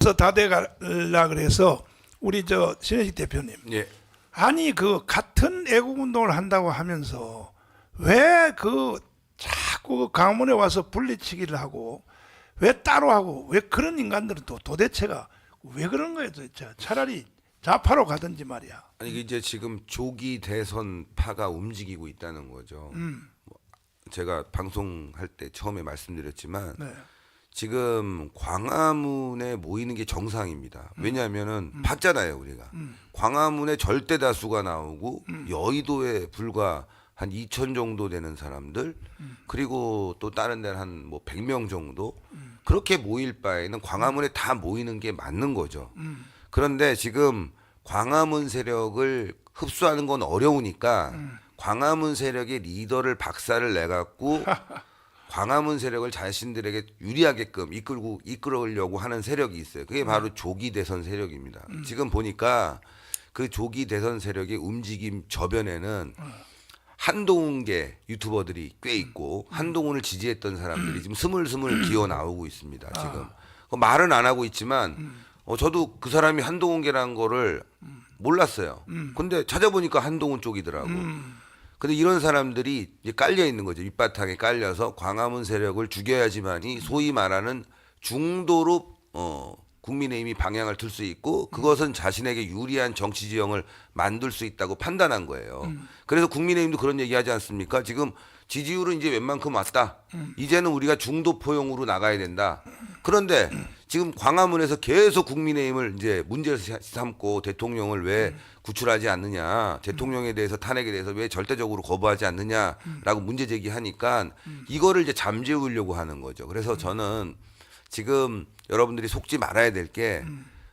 그래서 다 돼가려 그래서 우리 저 신혜식 대표님 예. 아니 그 같은 애국 운동을 한다고 하면서 왜 그 자꾸 그 강문에 와서 분리치기를 하고 왜 따로 하고 왜 그런 인간들은 또 도대체가 왜 그런 거예요 도대체 차라리 좌파로 가든지 말이야 아니 이제 지금 조기 대선 파가 움직이고 있다는 거죠. 음. 뭐 제가 방송할 때 처음에 말씀드렸지만 네. 지금 광화문에 모이는 게 정상입니다. 음. 왜냐하면은 봤잖아요 우리가 광화문에 절대 다수가 나오고 음. 여의도에 불과 한 2천 정도 되는 사람들 음. 그리고 또 다른 데는 한 뭐 100명 정도 그렇게 모일 바에는 광화문에 다 모이는 게 맞는 거죠. 음. 그런데 지금 광화문 세력을 흡수하는 건 어려우니까 음. 광화문 세력의 리더를 박살을 내 갖고 광화문 세력을 자신들에게 유리하게끔 이끌고 이끌으려고 하는 세력이 있어요. 그게 바로 조기 대선 세력입니다. 지금 보니까 그 조기 대선 세력의 움직임 저변에는 한동훈계 유튜버들이 꽤 있고 한동훈을 지지했던 사람들이 지금 스물스물 기어 나오고 있습니다. 지금. 그 말은 안 하고 있지만 어, 저도 그 사람이 한동훈계라는 거를 몰랐어요. 근데 찾아보니까 한동훈 쪽이더라고. 근데 이런 사람들이 이제 깔려 있는 거죠. 밑바탕에 깔려서 광화문 세력을 죽여야지만이 소위 말하는 중도로 어 국민의힘이 방향을 틀 수 있고 그것은 자신에게 유리한 정치 지형을 만들 수 있다고 판단한 거예요. 그래서 국민의힘도 그런 얘기 하지 않습니까? 지금 지지율은 이제 웬만큼 왔다. 이제는 우리가 중도 포용으로 나가야 된다. 그런데 지금 광화문에서 계속 국민의힘을 이제 문제를 삼고 대통령을 왜 구출하지 않느냐, 대통령에 대해서 탄핵에 대해서 왜 절대적으로 거부하지 않느냐라고 문제 제기하니까 이거를 이제 잠재우려고 하는 거죠. 그래서 저는 지금 여러분들이 속지 말아야 될 게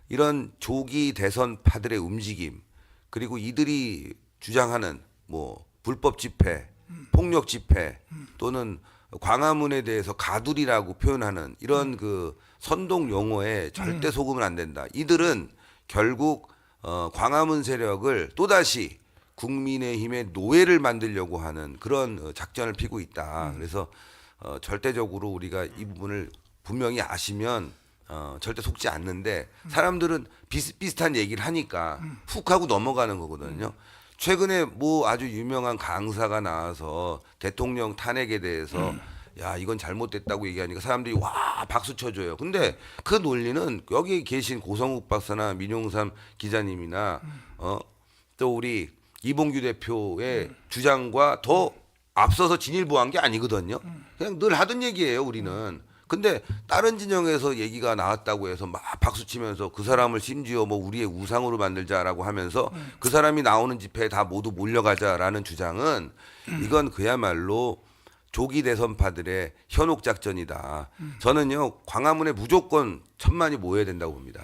이런 조기 대선 파들의 움직임 그리고 이들이 주장하는 뭐 불법 집회, 폭력 집회 또는 광화문에 대해서 가두리라고 표현하는 이런 그 선동 용어에 절대 속으면 안 된다. 이들은 결국 어, 광화문 세력을 또다시 국민의힘의 노예를 만들려고 하는 그런 어, 작전을 피고 있다. 그래서 어, 절대적으로 우리가 이 부분을 분명히 아시면 어, 절대 속지 않는데 사람들은 비슷비슷한 얘기를 하니까 훅 하고 넘어가는 거거든요. 최근에 뭐 아주 유명한 강사가 나와서 대통령 탄핵에 대해서 야 이건 잘못됐다고 얘기하니까 사람들이 와 박수 쳐줘요. 근데 그 논리는 여기 계신 고성욱 박사나 민용삼 기자님이나 어또 우리 이봉규 대표의 주장과 더 앞서서 진일보한 게 아니거든요. 그냥 늘 하던 얘기예요, 우리는. 근데 다른 진영에서 얘기가 나왔다고 해서 막 박수 치면서 그 사람을 심지어 뭐 우리의 우상으로 만들자라고 하면서 그 사람이 나오는 집회에 다 모두 몰려가자라는 주장은 이건 그야말로 조기 대선파들의 현혹 작전이다. 저는요 광화문에 무조건 천만이 모여야 된다고 봅니다.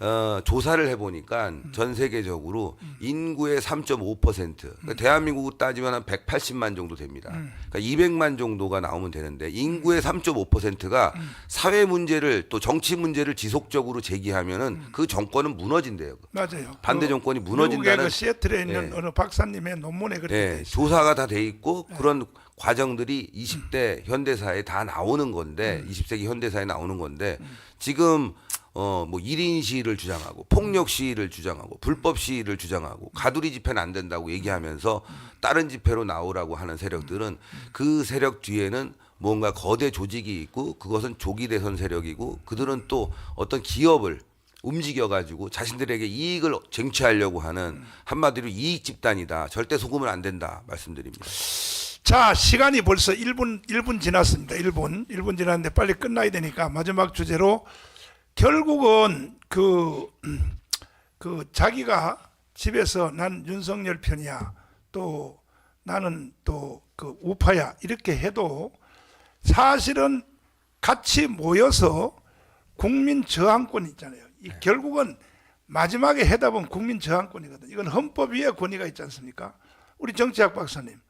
어, 조사를 해보니까 전 세계적으로 인구의 3.5% 그러니까 대한민국 따지면 한 180만 정도 됩니다. 그러니까 200만 정도가 나오면 되는데 인구의 3.5%가 사회 문제를 또 정치 문제를 지속적으로 제기하면은 그 정권은 무너진대요. 맞아요. 반대 그 정권이 무너진다는 그 시애틀에 있는 예. 어느 박사님의 논문에 그렇게 돼 예, 있어요. 조사가 다 돼 있고 그런 과정들이 20대 현대사에 다 나오는 건데 20세기 현대사에 나오는 건데 지금 어 뭐 1인 시위를 주장하고 폭력 시위를 주장하고 불법 시위를 주장하고 가두리 집회는 안 된다고 얘기하면서 다른 집회로 나오라고 하는 세력들은 그 세력 뒤에는 뭔가 거대 조직이 있고 그것은 조기 대선 세력이고 그들은 또 어떤 기업을 움직여 가지고 자신들에게 이익을 쟁취하려고 하는 한마디로 이익 집단이다. 절대 속으면 안 된다. 말씀드립니다. 자, 시간이 벌써 1분 1분 지났습니다. 1분. 1분 지났는데 빨리 끝나야 되니까 마지막 주제로 결국은 그, 음, 그 자기가 집에서 난 윤석열 편이야. 또 나는 또 그 우파야. 이렇게 해도 사실은 같이 모여서 국민 저항권 있잖아요. 이 결국은 마지막에 해답은 국민 저항권이거든. 이건 헌법 위에 권위가 있지 않습니까? 우리 정치학 박사님.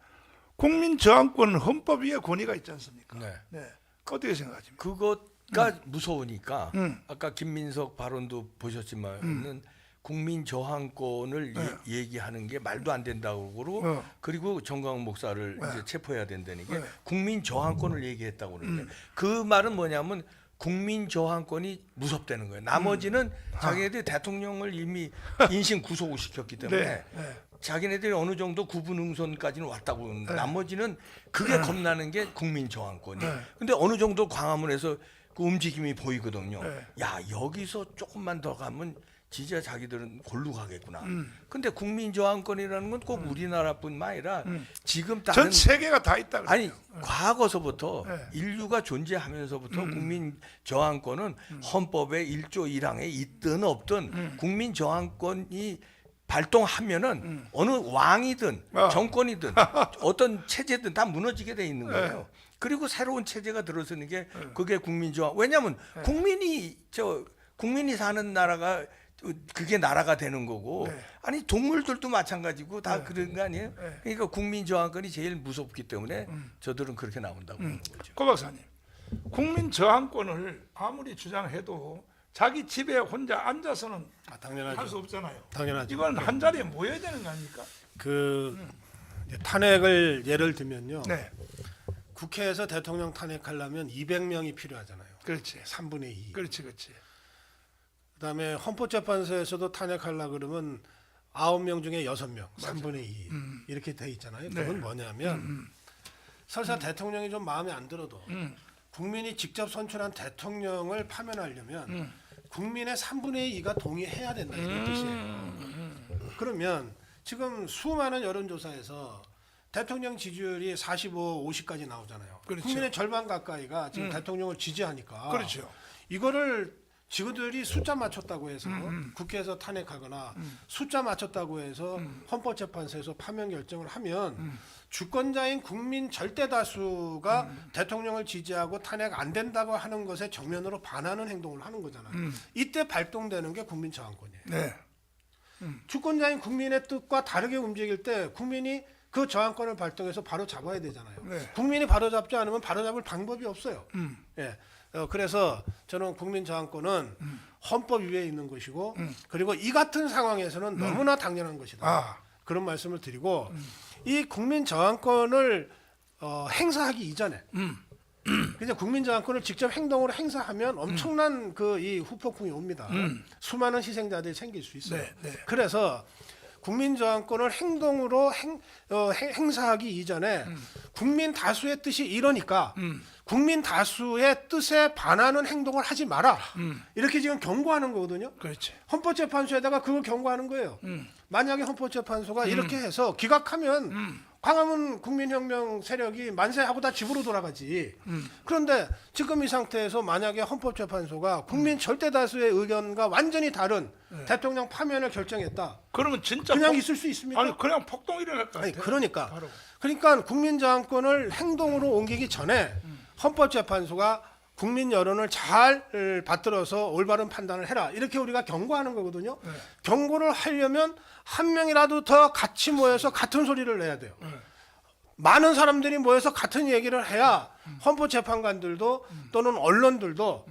국민 저항권은 헌법 위에 권위가 있지 않습니까? 네. 네. 어떻게 생각하십니까? 그것 가 무서우니까 음. 아까 김민석 발언도 보셨지만은 국민 저항권을 예- 얘기하는 게 말도 안 된다고 그러고 어. 그리고 정광훈 목사를 이제 체포해야 된다는 게 네. 국민 저항권을 얘기했다고 그러는데 그 말은 뭐냐면 국민 저항권이 무섭다는 거예요. 나머지는 음. 자기네들이 대통령을 이미 인신 구속을 시켰기 때문에 네, 네. 자기네들이 어느 정도 구분응선까지는 왔다고 그러는데 나머지는 그게 네. 겁나는 게 국민 저항권이. 근데 어느 정도 광화문에서 그 움직임이 보이거든요. 네. 야 여기서 조금만 더 가면 진짜 자기들은 골로 가겠구나. 음. 근데 국민 저항권이라는 건 꼭 우리나라뿐만 아니라 지금 다른 전 세계가 다 있다 그래요. 아니 과거서부터 네. 인류가 존재하면서부터 음. 국민 저항권은 헌법의 1조 1항에 있든 없든 음. 국민 저항권이 발동하면은 어느 왕이든 음. 아. 정권이든 어떤 체제든 다 무너지게 돼 있는 거예요. 그리고 새로운 체제가 들어서는 게 네. 그게 국민 저항. 왜냐하면 국민이 저 국민이 사는 나라가 그게 나라가 되는 거고 네. 아니 동물들도 마찬가지고 다 그런 거 아니에요? 네. 음. 그러니까 국민 저항권이 제일 무섭기 때문에 저들은 그렇게 나온다고 보는 거죠. 고 박사님, 국민 저항권을 아무리 주장해도 자기 집에 혼자 앉아서는 아, 당연하죠. 할수 없잖아요. 당연하죠. 이건 한 자리에 모여야 되는 거 아닙니까? 그 이제 탄핵을 예를 들면요. 네, 국회에서 대통령 탄핵하려면 200명이 필요하잖아요. 그렇지, 3분의 2. 그렇지, 그렇지. 그다음에 헌법재판소에서도 탄핵하려 그러면 9명 중에 6명, 3분의 2 이렇게 돼 있잖아요. 네. 그건 뭐냐면 설사 대통령이 좀 마음에 안 들어도 음. 국민이 직접 선출한 대통령을 파면하려면 음. 국민의 3분의 2가 동의해야 된다 이런 뜻이에요. 그러면 지금 수많은 여론조사에서 대통령 지지율이 45, 50까지 나오잖아요. 그렇죠. 국민의 절반 가까이가 지금 대통령을 지지하니까 그렇죠. 이거를 지그들이 숫자 맞췄다고 해서 국회에서 탄핵하거나 숫자 맞췄다고 해서 헌법재판소에서 파면 결정을 하면 주권자인 국민 절대 다수가 대통령을 지지하고 탄핵 안 된다고 하는 것에 정면으로 반하는 행동을 하는 거잖아요. 이때 발동되는 게 국민 저항권이에요. 네, 주권자인 국민의 뜻과 다르게 움직일 때 국민이 그 저항권을 발동해서 바로 잡아야 되잖아요. 네. 국민이 바로 잡지 않으면 바로 잡을 방법이 없어요. 음. 예. 어, 그래서 저는 국민 저항권은 헌법 위에 있는 것이고 그리고 이 같은 상황에서는 너무나 당연한 것이다. 아. 그런 말씀을 드리고 이 국민 저항권을 어, 행사하기 이전에 이제 국민 저항권을 직접 행동으로 행사하면 엄청난 그 이 후폭풍이 옵니다. 수많은 희생자들이 생길 수 있어요. 네, 네. 그래서 국민 저항권을 행동으로 행, 어, 행- 행사하기 이전에 국민 다수의 뜻이 이러니까 국민 다수의 뜻에 반하는 행동을 하지 마라. 이렇게 지금 경고하는 거거든요. 그렇지. 헌법재판소에다가 그걸 경고하는 거예요. 만약에 헌법재판소가 이렇게 해서 기각하면 광화문 국민혁명 세력이 만세하고 다 집으로 돌아가지. 그런데 지금 이 상태에서 만약에 헌법재판소가 국민 절대 다수의 의견과 완전히 다른 대통령 파면을 결정했다. 그러면 진짜 그냥 폭- 있을 수 있습니까? 아니 그냥 폭동 일어날 것 같아. 아니 그러니까 바로. 그러니까 국민 저항권을 행동으로 옮기기 전에 헌법재판소가 국민 여론을 잘 을, 받들어서 올바른 판단을 해라 이렇게 우리가 경고하는 거거든요. 네. 경고를 하려면 한 명이라도 더 같이 모여서 같은 소리를 내야 돼요. 네. 많은 사람들이 모여서 같은 얘기를 해야 헌법재판관들도 또는 언론들도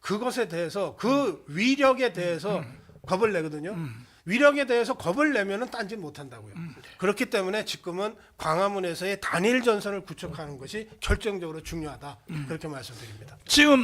그것에 대해서 그 위력에 대해서 겁을 내거든요. 위력에 대해서 겁을 내면은 딴짓 못 한다고요. 그렇기 때문에 지금은 광화문에서의 단일 전선을 구축하는 것이 결정적으로 중요하다. 그렇게 말씀드립니다. 지금